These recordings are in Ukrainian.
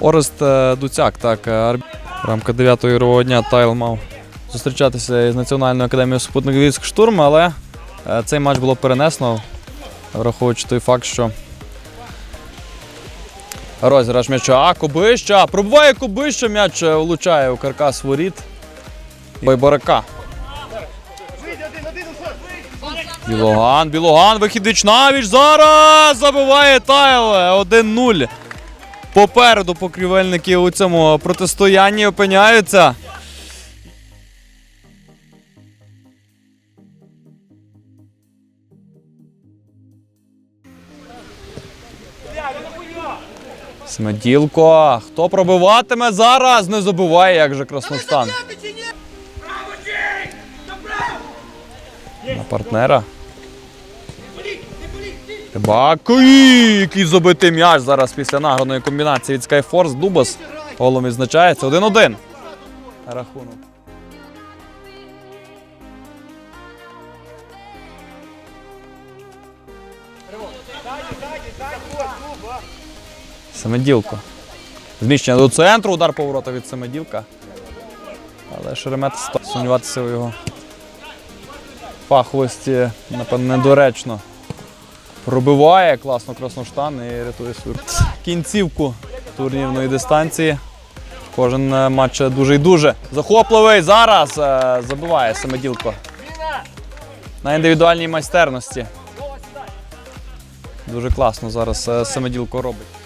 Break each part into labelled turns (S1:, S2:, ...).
S1: Орест е, Дуцяк, так, е, арб- в 9-го ігрового дня Тайл мав зустрічатися із Національною академією супутник військ штурм, але е, цей матч було перенесено, враховуючи той факт, що розіграш м'яча. А, Кобища! Пробиває Кобища, м'яч е, влучає у каркас воріт. Байбарака. Білоган, Білоган, вихід навіч зараз забиває Тайл 1-0. Попереду покрівельники у цьому протистоянні опиняються. Смеділко. Хто пробиватиме зараз? Не забуває, як же Красностан. На партнера. Бакуї! Який забитий м'яч зараз після награної комбінації від Skyforce. Дубас голом відзначається. 1-1. Рахунок. Семеділко. Зміщення до центру, удар поворота від Семеділка. Але Шеремет сумніватися у його фаховості, напевно, недоречно. Пробиває класно красноштан і рятує свою кінцівку турнірної дистанції. Кожен е, матч дуже і дуже захопливий. Зараз е, забиває Семеділко. На індивідуальній майстерності. Дуже класно зараз е, Семеділко робить.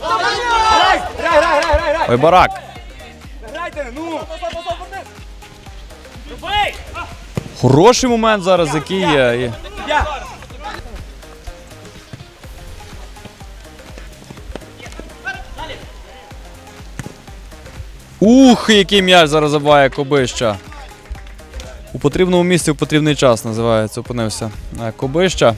S2: Грай, грай, грай, грай, грай.
S1: Ой, барак.
S2: Грайте, ну.
S1: Хороший момент зараз, який є.
S2: Я.
S1: Ух, який м'яч зараз забиває Кобища. У потрібному місці в потрібний час називається. Опинився Е, Кобища.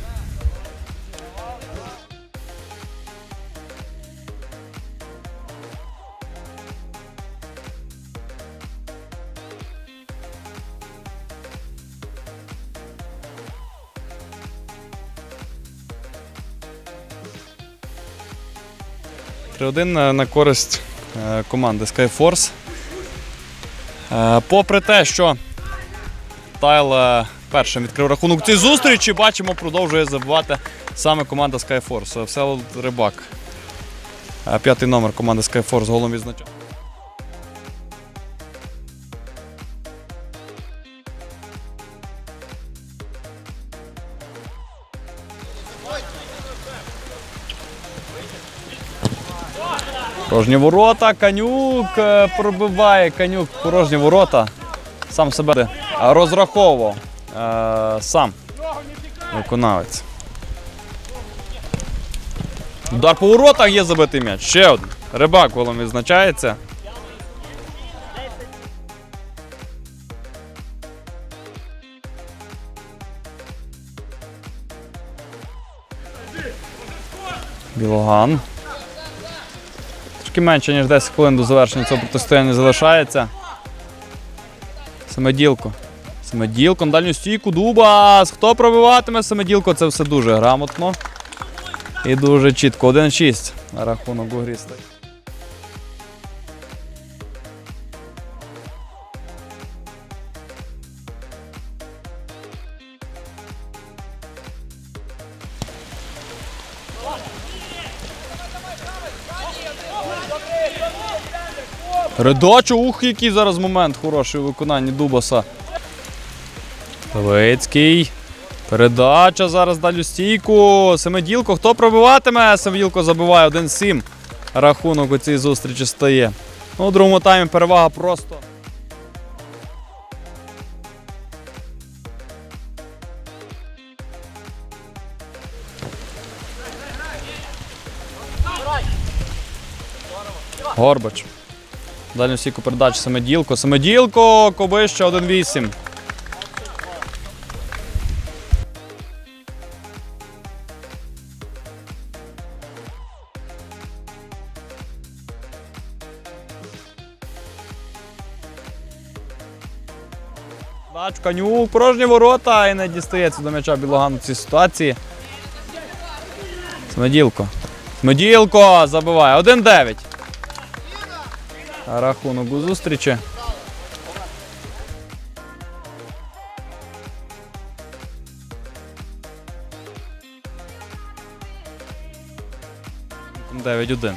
S1: Три-один на на користь е, команди Skyforce. Е, Попри те, що Тайл е, першим відкрив рахунок цієї зустрічі, бачимо, продовжує забивати саме команда Skyforce. Всеволод Рибак. Е, П'ятий номер команди Skyforce голом відзначає. Порожні ворота, канюк е, пробиває канюк порожні ворота. Сам себе розраховував. Е, сам виконавець. Удар по воротах є забитий м'яч. Ще один. Рибак голом відзначається. Білоган. Трошки менше, ніж 10 хвилин до завершення цього протистояння залишається. Самеділко. Самеділко на дальню стійку. Дубас. Хто пробиватиме Самеділко? Це все дуже грамотно. І дуже чітко. 1-6. на Рахунок у грі стоїть. Передача, ух, який зараз момент хороший у виконанні Дубаса. Левицький. Передача зараз далі стійку. Семеділко. Хто пробиватиме? Семеділко забиває 1-7. Рахунок у цій зустрічі стає. Ну, у другому таймі перевага просто. Горбач. Далі всі передачі Самоділко. Самоділко, Кобище 1-8. Канюк, порожні ворота і не дістається до м'яча білоган в цій ситуації. Смеділко. Смеділко забиває. 1-9. Рахунок у зустрічі. Дев'ять один.